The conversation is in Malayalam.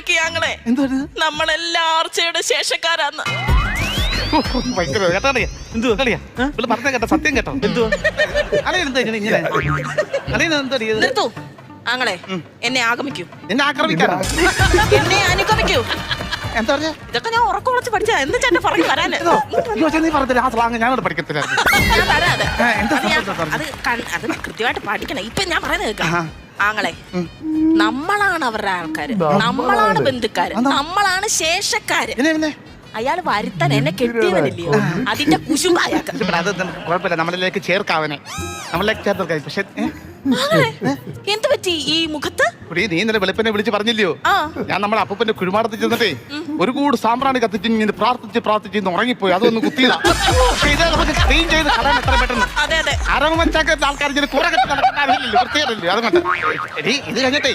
മനസ്സിലാക്കി ഞങ്ങളെ എന്തോ നമ്മളെല്ലാം ആർച്ചയുടെ ശേഷക്കാരാന്ന്. ഭയങ്കര കേട്ടോ എന്തുവാ? കളിയാ ഇവിടെ പറഞ്ഞ കേട്ടോ സത്യം കേട്ടോ. എന്താ ഇങ്ങനെ ഇങ്ങനെ? എന്താ ഇത് നിർത്തു. ആങ്ങളെ എന്നെ ആഗമിക്കൂ. എന്നെ ആക്രമിക്കാനോ? എന്നെ അനുഗമിക്കൂ. എന്താ പറഞ്ഞ? ഇതൊക്കെ ഞാൻ ഉറക്കം ഉറച്ച് പഠിച്ച. എന്താ ചേട്ടൻ പറഞ്ഞു വരാനോ? നീ പറഞ്ഞില്ല ആ സ്ലാങ് ഞാനോട് പഠിക്കത്തില്ല അത്. ഞാൻ- സംഭവം അത് അത് കൃത്യമായിട്ട് പഠിക്കണം. ഇപ്പൊ ഞാൻ പറയുന്നത് കേൾക്കാം. ആങ്ങളെ നമ്മളാണ് അവരുടെ ആൾക്കാര്. നമ്മളാണ്. ബന്ധുക്കാര്. നമ്മളാണ് ശേഷക്കാര്. അയാൾ വരുത്താൻ എന്നെ കെട്ടിയവനില്ലയോ അതിന്റെ അത് കുഴപ്പമില്ല. നമ്മളിലേക്ക് ചേർക്കാവനെ. നമ്മളിലേക്ക് ചേർത്ത് പക്ഷെ? എന്ത് പറ്റി ഈ മുഖത്ത്? നീ ഇന്നലെ വെളുപ്പിനെ വിളിച്ച് പറഞ്ഞില്ലയോ? ഞാൻ നമ്മുടെ അപ്പൂപ്പന്റെ കുഴിമാടത്തിൽ ചെന്നിട്ടേ ഒരു കൂട് സാമ്പ്രാണി കത്തിച്ച് പ്രാർത്ഥിച്ച് പ്രാർത്ഥിച്ച് ഉറങ്ങിപ്പോയി. അതൊന്ന് കുത്തിയതാ നമുക്ക് ക്ലീൻ ചെയ്ത് കളയാൻ എത്ര പെട്ടെന്ന്. അരവ് വെച്ചാൽ ആൾക്കാർ ഇങ്ങനെ കുറെ കെട്ടി നടക്കുന്ന അറിയില്ലല്ലോ വൃത്തിയല്ലോ അതുകൊണ്ട് ഇത് കഴിഞ്ഞിട്ടേ